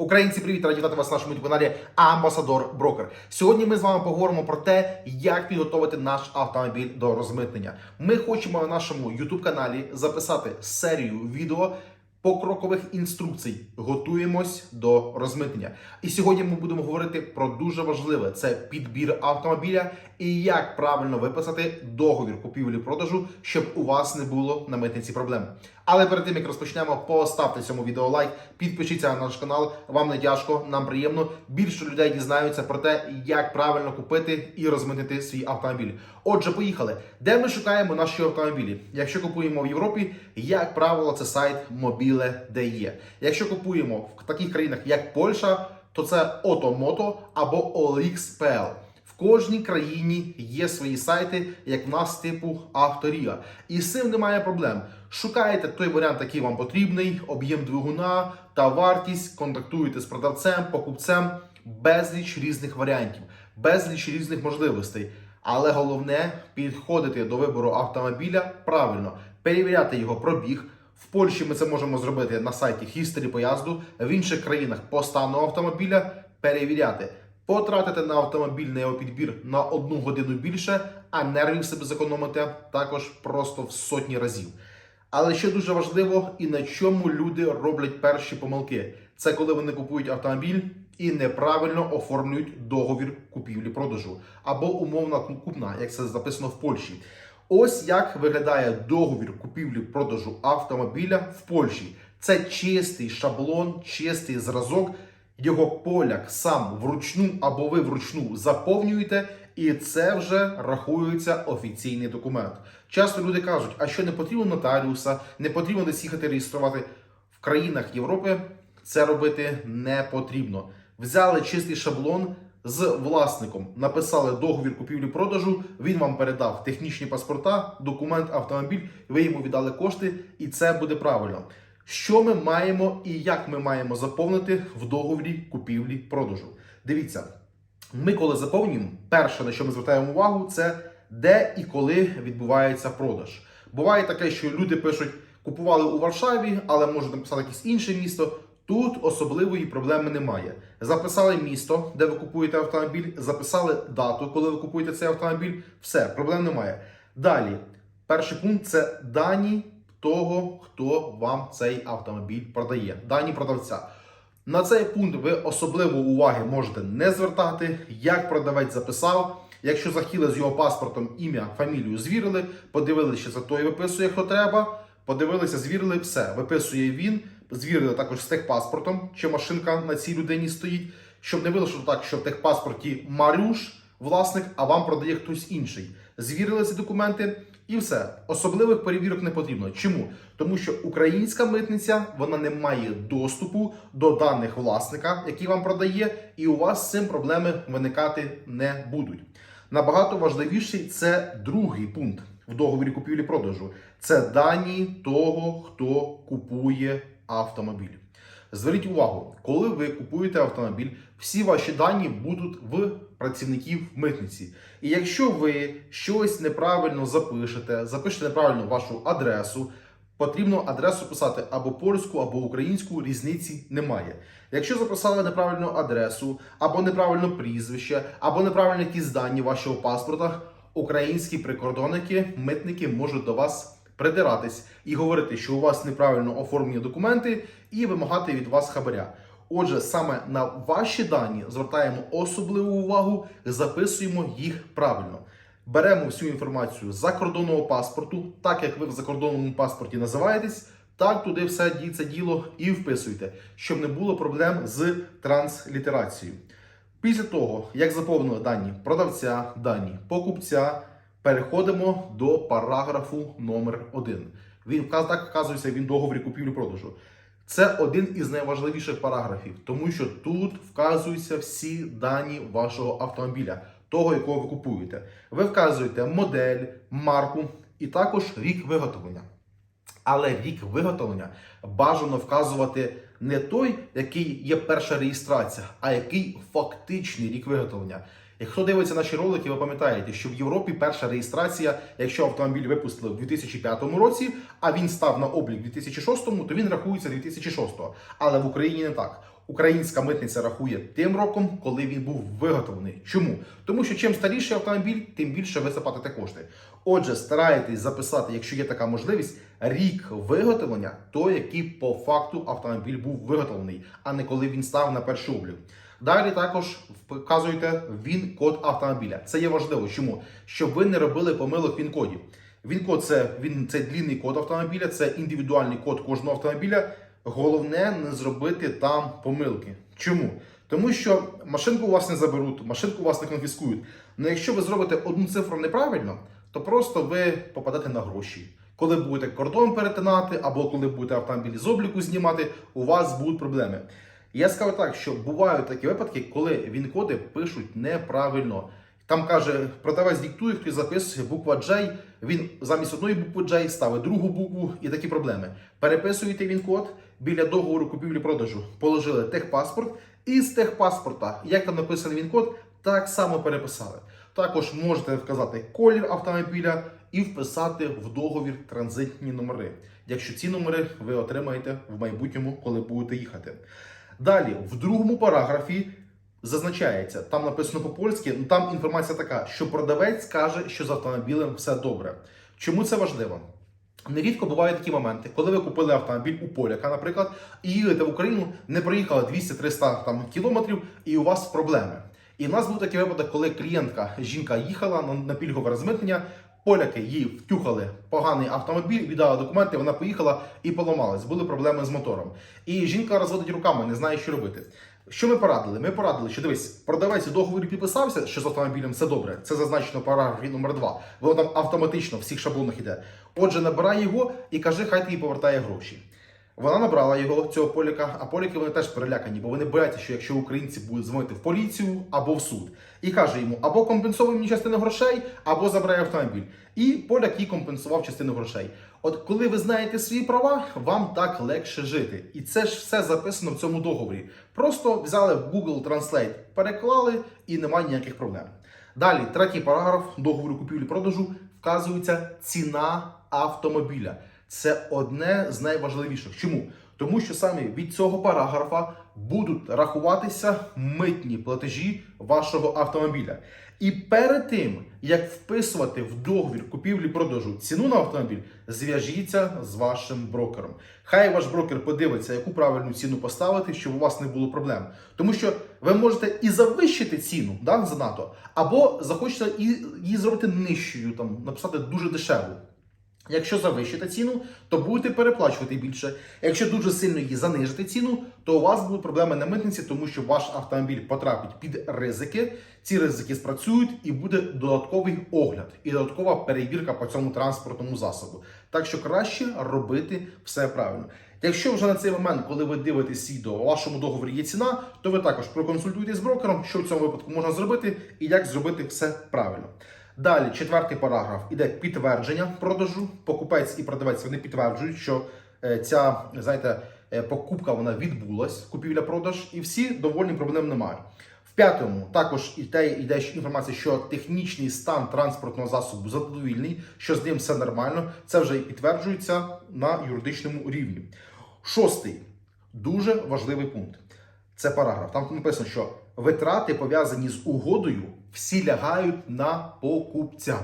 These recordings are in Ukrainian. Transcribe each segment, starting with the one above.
Українці, привіт! Раді вітати вас на нашому каналі Амбасадор Брокер. Сьогодні ми з вами поговоримо про те, як підготувати наш автомобіль до розмитнення. Ми хочемо на нашому YouTube каналі записати серію відео покрокових інструкцій. Готуємось до розмитнення. І сьогодні ми будемо говорити про дуже важливе: це підбір автомобіля і як правильно виписати договір купівлі-продажу, щоб у вас не було на митниці проблем. Але перед тим як розпочнемо, поставте цьому відео лайк, підпишіться на наш канал. Вам не тяжко, нам приємно. Більше людей дізнаються про те, як правильно купити і розмитнити свій автомобіль. Отже, поїхали. Де ми шукаємо наші автомобілі? Якщо купуємо в Європі, як правило, це сайт Mobile.de. Якщо купуємо в таких країнах, як Польща, то це Automoto або OLX.pl. Кожній країні є свої сайти, як в нас типу Авторія. І з цим немає проблем. Шукаєте той варіант, який вам потрібний, об'єм двигуна та вартість, контактуєте з продавцем, покупцем, безліч різних варіантів, безліч різних можливостей. Але головне підходити до вибору автомобіля правильно, перевіряти його пробіг. В Польщі ми це можемо зробити на сайті History поїзду, в інших країнах по стану автомобіля перевіряти. Потратити на автомобіль на його підбір на одну годину більше, а нервів себе зекономити також просто в сотні разів. Але що дуже важливо, і на чому люди роблять перші помилки, це коли вони купують автомобіль і неправильно оформлюють договір купівлі-продажу або умовна купна, як це записано в Польщі. Ось як виглядає договір купівлі-продажу автомобіля в Польщі. Це чистий шаблон, чистий зразок. Його поляк сам вручну або ви вручну заповнюєте, і це вже рахується офіційний документ. Часто люди кажуть, а що не потрібно нотаріуса, не потрібно десь їхати реєструвати в країнах Європи. Це робити не потрібно. Взяли чистий шаблон з власником, написали договір купівлі-продажу. Він вам передав технічні паспорта, документ, автомобіль. Ви йому віддали кошти, і це буде правильно. Що ми маємо і як ми маємо заповнити в договорі купівлі-продажу? Дивіться, ми коли заповнюємо, перше на що ми звертаємо увагу, це де і коли відбувається продаж. Буває таке, що люди пишуть, купували у Варшаві, але можуть написати якесь інше місто. Тут особливої проблеми немає. Записали місто, де ви купуєте автомобіль, записали дату, коли ви купуєте цей автомобіль. Все, проблем немає. Далі, перший пункт це дані того, хто вам цей автомобіль продає. Дані продавця. На цей пункт ви особливо уваги можете не звертати, як продавець записав. Якщо захотіли з його паспортом ім'я, фамілію звірили, подивилися, це той виписує, хто треба. Подивилися, звірили, все, виписує він. Звірили також з техпаспортом, чи машинка на цій людині стоїть, щоб не вийшло так, що в техпаспорті Марюш, власник, а вам продає хтось інший. Звірили ці документи і все. Особливих перевірок не потрібно. Чому? Тому що українська митниця вона не має доступу до даних власника, які вам продає, і у вас з цим проблеми виникати не будуть. Набагато важливіший це другий пункт в договорі купівлі-продажу. Це дані того, хто купує автомобіль. Зверніть увагу, коли ви купуєте автомобіль, всі ваші дані будуть в працівників митниці. І якщо ви щось неправильно запишете, запишете неправильно вашу адресу, потрібно адресу писати або польську, або українську, різниці немає. Якщо записали неправильну адресу, або неправильно прізвище, або неправильні якісь дані вашого паспорта, українські прикордонники, митники можуть до вас придиратись і говорити, що у вас неправильно оформлені документи, і вимагати від вас хабаря. Отже, саме на ваші дані звертаємо особливу увагу, записуємо їх правильно. Беремо всю інформацію з закордонного паспорту, так як ви в закордонному паспорті називаєтесь, так туди все діється діло і вписуйте, щоб не було проблем з транслітерацією. Після того, як заповнили дані продавця, дані покупця, переходимо до параграфу номер 1 Він вказ- так вказується він договорі купівлі-продажу. Це один із найважливіших параграфів, тому що тут вказуються всі дані вашого автомобіля, того, якого ви купуєте. Ви вказуєте модель, марку і також рік виготовлення. Але рік виготовлення бажано вказувати не той, який є перша реєстрація, а який фактичний рік виготовлення. Якщо дивиться наші ролики, ви пам'ятаєте, що в Європі перша реєстрація, якщо автомобіль випустили в 2005 році, а він став на облік в 2006, то він рахується 2006. Але в Україні не так. Українська митниця рахує тим роком, коли він був виготовлений. Чому? Тому що чим старіший автомобіль, тим більше ви заплатите кошти. Отже, старайтесь записати, якщо є така можливість, рік виготовлення, той, який по факту автомобіль був виготовлений, а не коли він став на перший облік. Далі також вказуєте він код автомобіля. Це є важливо. Чому? Щоб ви не робили помилок він кодів. Він код це він це длінний код автомобіля, це індивідуальний код кожного автомобіля. Головне не зробити там помилки. Чому? Тому що машинку у вас не заберуть, машинку у вас не конфіскують. Але якщо ви зробите одну цифру неправильно, то просто ви попадете на гроші. Коли будете кордон перетинати, або коли будете автомобіль з обліку знімати, у вас будуть проблеми. Я скажу так, що бувають такі випадки, коли він-коди пишуть неправильно. Там каже, продавець диктує, хтось записує буква J, він замість одної букви J ставить другу букву і такі проблеми. Переписуєте він код біля договору купівлі-продажу, положили техпаспорт, і з техпаспорта, як там написаний він код, так само переписали. Також можете вказати колір автомобіля і вписати в договір транзитні номери, якщо ці номери ви отримаєте в майбутньому, коли будете їхати. Далі, в другому параграфі зазначається, там написано по-польськи, ну там інформація така, що продавець каже, що з автомобілем все добре. Чому це важливо? Нерідко бувають такі моменти, коли ви купили автомобіль у поляка, наприклад, і їдете в Україну, не проїхали 200-300 там, кілометрів, і у вас проблеми. І в нас був такий випадок, коли клієнтка, жінка їхала на, на пільгове розмитнення, поляки їй втюхали поганий автомобіль, віддали документи, вона поїхала і поламалась. Були проблеми з мотором. І жінка розводить руками, не знає, що робити. Що ми порадили? Ми порадили, що дивись, продавець у договорі підписався, що з автомобілем все добре. Це зазначено в параграфі номер 2 Воно там автоматично в всіх шаблонах іде. Отже, набирай його і кажи, хай тобі повертає гроші. Вона набрала його цього поляка, а поляки вони теж перелякані, бо вони бояться, що якщо українці будуть дзвонити в поліцію або в суд, і каже йому або компенсовуй мені частину грошей, або забирай автомобіль. І поляк їй компенсував частину грошей. От коли ви знаєте свої права, вам так легше жити. І це ж все записано в цьому договорі. Просто взяли в Google Translate, переклали і немає ніяких проблем. Далі, третій параграф договору купівлі-продажу вказується ціна автомобіля. Це одне з найважливіших. Чому? Тому що саме від цього параграфа будуть рахуватися митні платежі вашого автомобіля. І перед тим, як вписувати в договір купівлі-продажу ціну на автомобіль, зв'яжіться з вашим брокером. Хай ваш брокер подивиться, яку правильну ціну поставити, щоб у вас не було проблем. Тому що ви можете і завищити ціну да, занадто, або захочете і її зробити нижчою, там написати дуже дешеву. Якщо завищите ціну, то будете переплачувати більше. Якщо дуже сильно її занижите ціну, то у вас будуть проблеми на митниці, тому що ваш автомобіль потрапить під ризики. Ці ризики спрацюють і буде додатковий огляд і додаткова перевірка по цьому транспортному засобу. Так що краще робити все правильно. Якщо вже на цей момент, коли ви дивитесь відео, у вашому договорі є ціна, то ви також проконсультуйтесь з брокером, що в цьому випадку можна зробити і як зробити все правильно. Далі, четвертий параграф іде підтвердження продажу. Покупець і продавець вони підтверджують, що е, ця знаєте, е, покупка вона відбулась, купівля-продаж, і всі довольні проблем немає. В п'ятому також іде, йде інформація, що технічний стан транспортного засобу задовільний, що з ним все нормально. Це вже і підтверджується на юридичному рівні. Шостий дуже важливий пункт. Це параграф. Там написано, що витрати пов'язані з угодою всі лягають на покупця.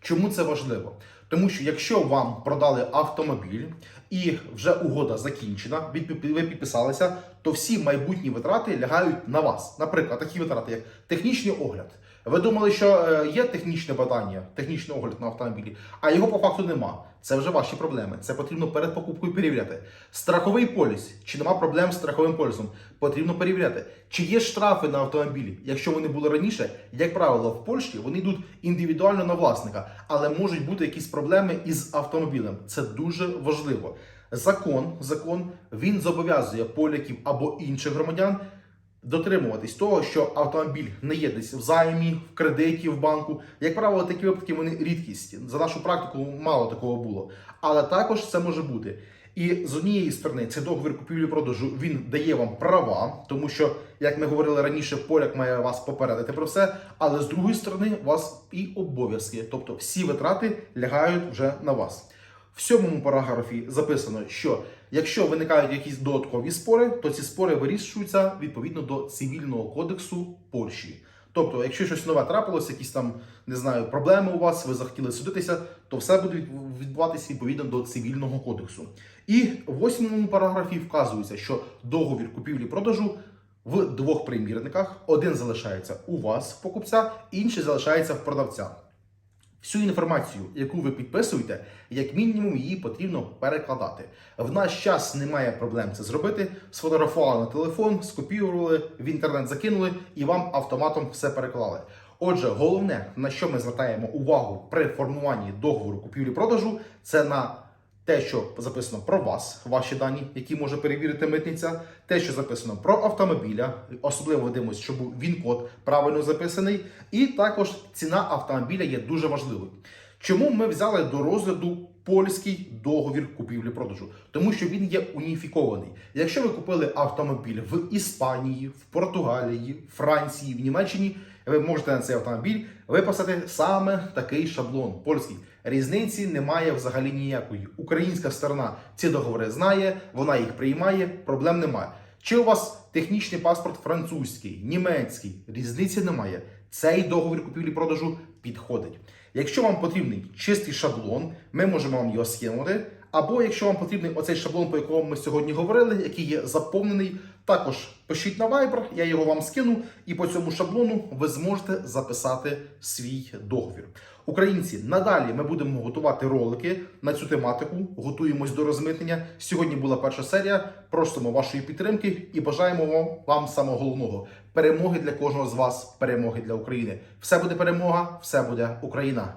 Чому це важливо? Тому що якщо вам продали автомобіль і вже угода закінчена, ви підписалися, то всі майбутні витрати лягають на вас. Наприклад, такі витрати, як технічний огляд. Ви думали, що е, є технічне badання, технічний огляд на автомобілі, а його по факту нема. Це вже ваші проблеми. Це потрібно перед покупкою перевіряти. Страховий поліс. Чи нема проблем з страховим полісом? Потрібно перевіряти. Чи є штрафи на автомобілі? Якщо вони були раніше, як правило, в Польщі вони йдуть індивідуально на власника, але можуть бути якісь проблеми із автомобілем. Це дуже важливо. Закон, закон він зобов'язує поляків або інших громадян дотримуватись того, що автомобіль не є десь в займі, в кредиті в банку. Як правило, такі випадки вони рідкісті. За нашу практику мало такого було. Але також це може бути. І з однієї сторони, цей договір купівлі-продажу він дає вам права, тому що, як ми говорили раніше, поляк має вас попередити про все. Але з другої сторони, у вас і обов'язки, тобто всі витрати лягають вже на вас. В сьомому параграфі записано, що Якщо виникають якісь додаткові спори, то ці спори вирішуються відповідно до цивільного кодексу Польщі. Тобто, якщо щось нове трапилось, якісь там не знаю, проблеми у вас, ви захотіли судитися, то все буде відбуватися відповідно до цивільного кодексу. І в восьмому параграфі вказується, що договір купівлі-продажу в двох примірниках один залишається у вас, покупця, інший залишається в продавця. Всю інформацію, яку ви підписуєте, як мінімум її потрібно перекладати. В наш час немає проблем це зробити. Сфотографували на телефон, скопіювали, в інтернет закинули і вам автоматом все переклали. Отже, головне, на що ми звертаємо увагу при формуванні договору купівлі-продажу, це на те, що записано про вас, ваші дані, які може перевірити митниця, те, що записано про автомобіля, особливо дивимося, щоб він-код правильно записаний, і також ціна автомобіля є дуже важливою. Чому ми взяли до розгляду польський договір купівлі-продажу? Тому що він є уніфікований. Якщо ви купили автомобіль в Іспанії, в Португалії, Франції, в Німеччині, ви можете на цей автомобіль виписати саме такий шаблон польський. Різниці немає взагалі ніякої. Українська сторона ці договори знає, вона їх приймає, проблем немає. Чи у вас технічний паспорт французький, німецький, різниці немає. Цей договір купівлі-продажу підходить. Якщо вам потрібний чистий шаблон, ми можемо вам його скинути. Або якщо вам потрібний оцей шаблон, по якому ми сьогодні говорили, який є заповнений, також пишіть на Viber, я його вам скину, і по цьому шаблону ви зможете записати свій договір. Українці, надалі ми будемо готувати ролики на цю тематику. Готуємось до розмитнення. Сьогодні була перша серія. Просимо вашої підтримки і бажаємо вам, самого головного перемоги для кожного з вас, перемоги для України. Все буде перемога, все буде Україна.